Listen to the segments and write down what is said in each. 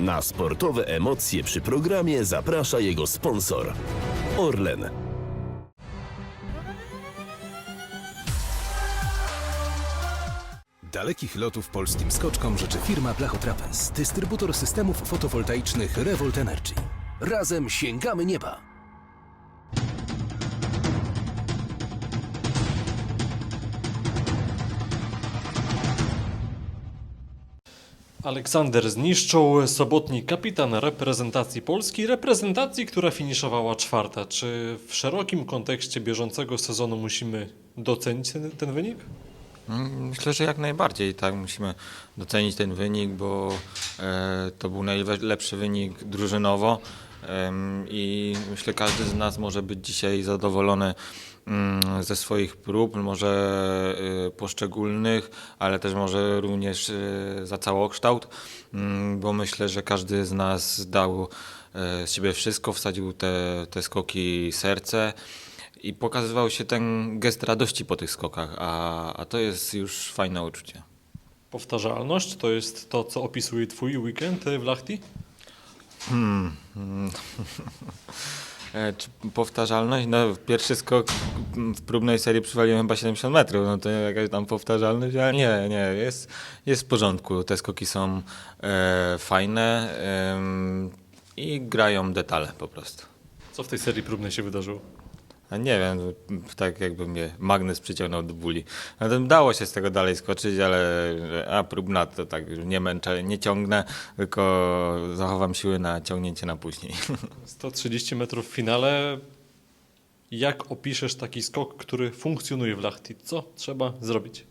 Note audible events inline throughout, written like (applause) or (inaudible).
Na sportowe emocje przy programie zaprasza jego sponsor Orlen. Dalekich lotów polskim skoczkom życzy firma Blachotrapez, dystrybutor systemów fotowoltaicznych Revolt Energy. Razem sięgamy nieba! Aleksander zniszczył sobotni kapitan reprezentacji Polski, reprezentacji, która finiszowała czwarta. Czy w szerokim kontekście bieżącego sezonu musimy docenić ten, ten wynik? Mm, Myślę, że jak najbardziej tak musimy docenić ten wynik, bo e, to był najlepszy wynik drużynowo i myślę, każdy z nas może być dzisiaj zadowolony mm, ze swoich prób, może e, poszczególnych, ale też może również e, za całokształt, mm, bo myślę, że każdy z nas dał e, z siebie wszystko, wsadził te, te skoki serce. I pokazywał się ten gest radości po tych skokach, a, a to jest już fajne uczucie. Powtarzalność to jest to, co opisuje Twój weekend w Lachti? (laughs) E, Czy powtarzalność? No, pierwszy skok w próbnej serii przywaliłem chyba 70 metrów, no to jakaś tam powtarzalność, ale nie, nie, jest, jest w porządku. Te skoki są e, fajne em, i grają detale po prostu. Co w tej serii próbnej się wydarzyło? Nie wiem, tak jakby mnie magnes przyciągnął do bóli. No dało się z tego dalej skoczyć, ale a próbna to tak już nie męczę, nie ciągnę, tylko zachowam siły na ciągnięcie na później. (laughs) 130 metrów w finale. Jak opiszesz taki skok, który funkcjonuje w Lachti? Co trzeba zrobić?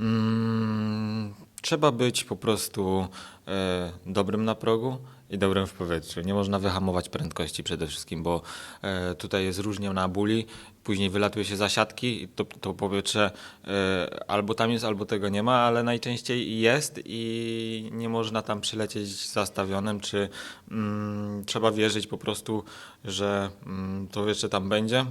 Mm, trzeba być po prostu e, dobrym na progu i dobrym w powietrzu. Nie można wyhamować prędkości przede wszystkim, bo e, tutaj jest różnie na buli, później wylatuje się za siatki i to, to powietrze e, albo tam jest, albo tego nie ma, ale najczęściej jest i nie można tam przylecieć zastawionym, czy mm, trzeba wierzyć po prostu, że mm, to powietrze tam będzie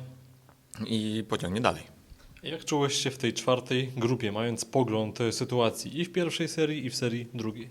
i pociągnie dalej. Jak czułeś się w tej czwartej grupie, mając pogląd sytuacji i w pierwszej serii, i w serii drugiej?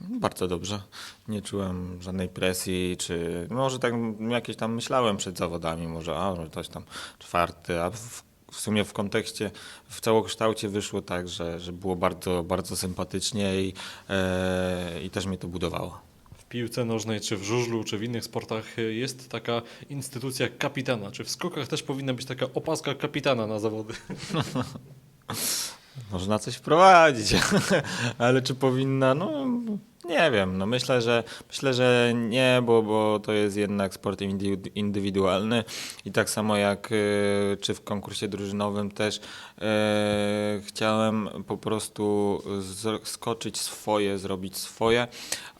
Bardzo dobrze. Nie czułem żadnej presji, czy może tak jakieś tam myślałem przed zawodami, może a, coś tam czwarty, a w, w sumie w kontekście, w całokształcie wyszło tak, że, że było bardzo, bardzo sympatycznie i, e, i też mnie to budowało. Piłce nożnej, czy w żużlu, czy w innych sportach e, jest taka instytucja kapitana. Czy w skokach też powinna być taka opaska kapitana na zawody? (laughs) Można coś wprowadzić, (laughs) ale czy powinna? No nie wiem. No myślę, że myślę, że nie, bo, bo to jest jednak sport indy- indywidualny i tak samo jak e, czy w konkursie drużynowym też e, chciałem po prostu skoczyć swoje, zrobić swoje,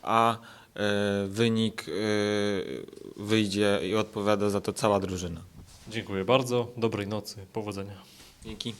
a wynik e, wyjdzie i odpowiada za to cała drużyna. Dziękuję bardzo, dobrej nocy, powodzenia. Dzięki.